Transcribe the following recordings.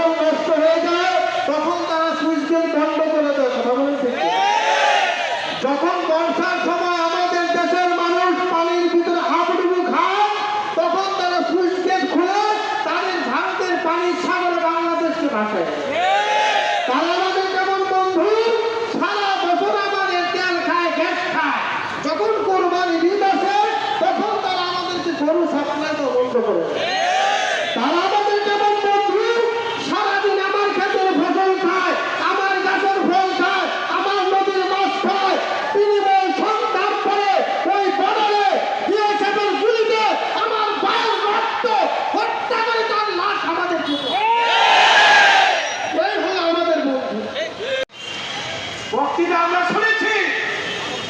ফসল নষ্ট হয়ে যায়, তখন তারা সুইচ বন্ধ করে দেয় যখন বর্ষার সময় আমাদের দেশের মানুষ পানির ভিতরে হাবুডুবু খায়, তখন তারা সুইচ খুলে তাদের ভারতের পানির সাগরে বাংলাদেশকে আমাদের তেল খায়, গ্যাস খায়। যখন কোরবানি ঈদ আসে, তখন তারা আমাদেরকে গরু সাপ্লাই তারা আমাদের যেমন বন্ধু সারাদিন আমার ক্ষেতের ফসল খায় আমার গাছের ফল খায় আমার নদীর মাছ খায় বিনিময়ে সন্ধান করে ওই বর্ডারে বিএসএফের গুলিতে আমার ভাইয়ের রক্ত হত্যা করে তার লাশ আমাদের দিতে এই হলো আমাদের বন্ধু বক্তৃতা আমরা শুনেছি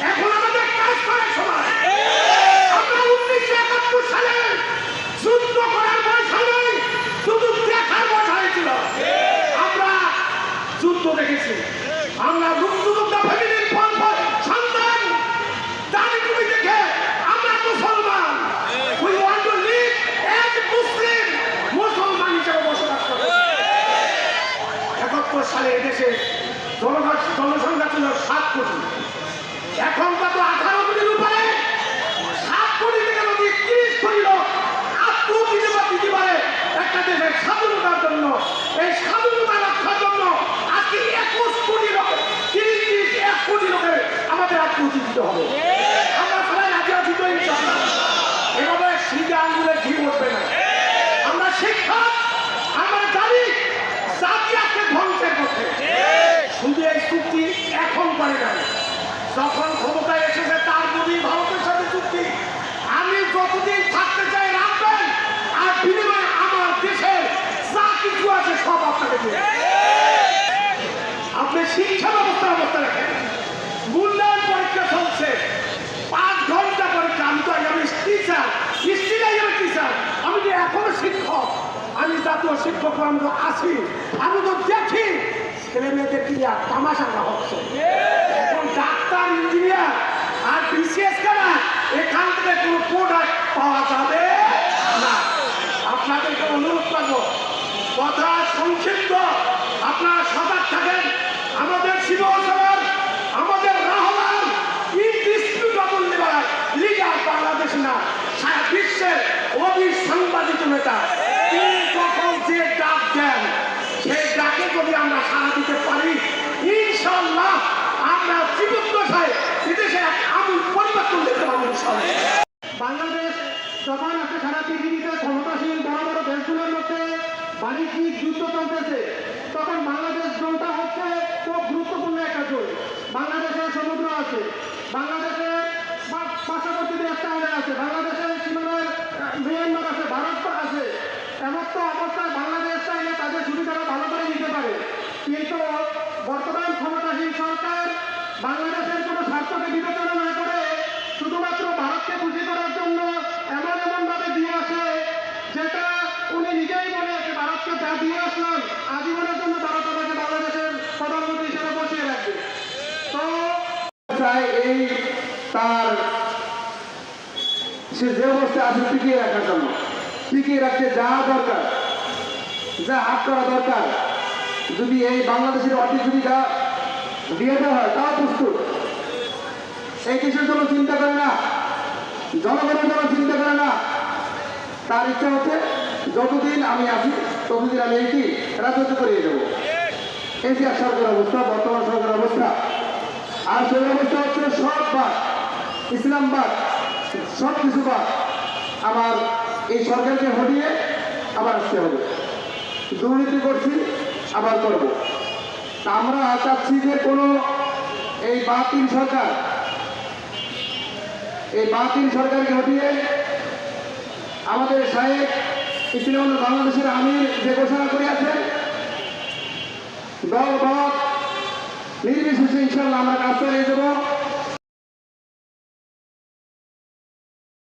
এখন আমাদের কাজ করার সময় আমরা উনিশশো একাত্তর সালে যুদ্ধ করার বয়স নেই শুধু দেখার বয়স হয়েছিল আমরা যুদ্ধ দেখেছি আমরা মুক্তিযোদ্ধা ফ্যামিলির ফল ফল সন্তান দানি তুমি দেখে আমরা মুসলমান we want to live as Muslim মুসলমান হিসেবে বসবাস করতে একাত্তর সালে এদেশে জনসংখ্যা জনসংখ্যা ছিল সাত কোটি। এখন কত আঠারো কোটির উপরে? সাত কোটি থেকে যদি তিরিশ কোটি লোক আত্মপ্রতিভা দিতে পারে, একটা দেশের স্বাধীনতার জন্য, এই স্বাধীনতা রক্ষার জন্য আজকে একুশ কোটি লোক, তিরিশ তিরিশ, এক কোটি লোকের আমাদের আত্মহতি দিতে হবে আমরা সবাই রাজি আছি তো ইনশাআল্লাহ এভাবে সিধে আঙ্গুলে ঘি উঠবে না আমরা শিক্ষক আমরা জানি জাতি আজকে ধ্বংসের পথে শুধু এই চুক্তি করে নাই এসেছে, তার যদি ভারতের সাথে আমি যতদিন থাকতে চাই রাখবেন, আর বিনিময়ে আমার দেশের যা কিছু আছে সব আপনাকে। আপনি শিক্ষা পরীক্ষা পাঁচ ঘণ্টা পরীক্ষা আমি তো আমি টিচার হিস্ট্রিলাই আমি টিচার আমি যে এখনও শিক্ষক। আমি জাতীয় শিক্ষক আমি আমি তো দেখি। ছেলে মেয়েদের কি তামাশা হচ্ছে এখন ডাক্তার ইঞ্জিনিয়ার আর বিশেষ করে এখান থেকে কোনো প্রোডাক্ট পাওয়া যাবে না আপনাদেরকে অনুরোধ করব কথা সংক্ষিপ্ত। আপনারা সজাগ থাকেন। আমাদের শিব সবার আমাদের Rahman indisputable leader leader Bangladesh না, সারা বিশ্বের সাংবাদিক নেতা। তিনি যে ডাক দেন, সেই ডাকে যদি আমরা সাড়া দিতে পারি ইনশাল্লাহ আমরা জীবদ্দশায় বিদেশে এক আমূল পরিবর্তন দেখতে বাংলাদেশ যখন আছে সারা পৃথিবীতে ক্ষমতাসীন বড় বড় দেশগুলোর মধ্যে বাণিজ্যিক যুদ্ধ চলতেছে। তখন বাংলাদেশ জোনটা হচ্ছে খুব গুরুত্বপূর্ণ একটা জোন বাংলাদেশের সমুদ্র আছে। বাংলাদেশের পার্শ্ববর্তী দেশ চায়না আছে। বাংলাদেশের সীমানার মিয়ানমার আছে। দিয়ে আসলাম। জন্য বাংলাদেশের প্রধানমন্ত্রী হিসেবে তো এই তার সে যে অবস্থায় আছে, টিকিয়ে রাখার জন্য। টিকিয়ে রাখতে যা দরকার, যা হাত করা দরকার, যদি এই বাংলাদেশের অর্ধেক যদি যা দিয়ে দেওয়া হয়, তাও প্রস্তুত। এই দেশের জন্য চিন্তা করে না। জনগণের জন্য চিন্তা করে না। তার ইচ্ছা হচ্ছে যতদিন আমি আছি ততদিন আমি কি রাজত্ব করিয়ে দেবো? এই যে সরকার অবস্থা, বর্তমান সরকার অবস্থা। আর সেই অবস্থা হচ্ছে সব বাদ ইসলামবাদ সব কিছু বাদ আমার এই সরকারকে হটিয়ে আবার আসতে হবে। দুর্নীতি করছি, আবার করব। আমরা চাচ্ছি যে কোনো এই বাতিল সরকার, এই বাতিল সরকারকে হটিয়ে আমাদের সাহেব ইসলাম বাংলাদেশের আমির যে ঘোষণা করিয়াছেন দল মত নির্বিশেষে ইনশাল্লাহ আমরা কাজ চালিয়ে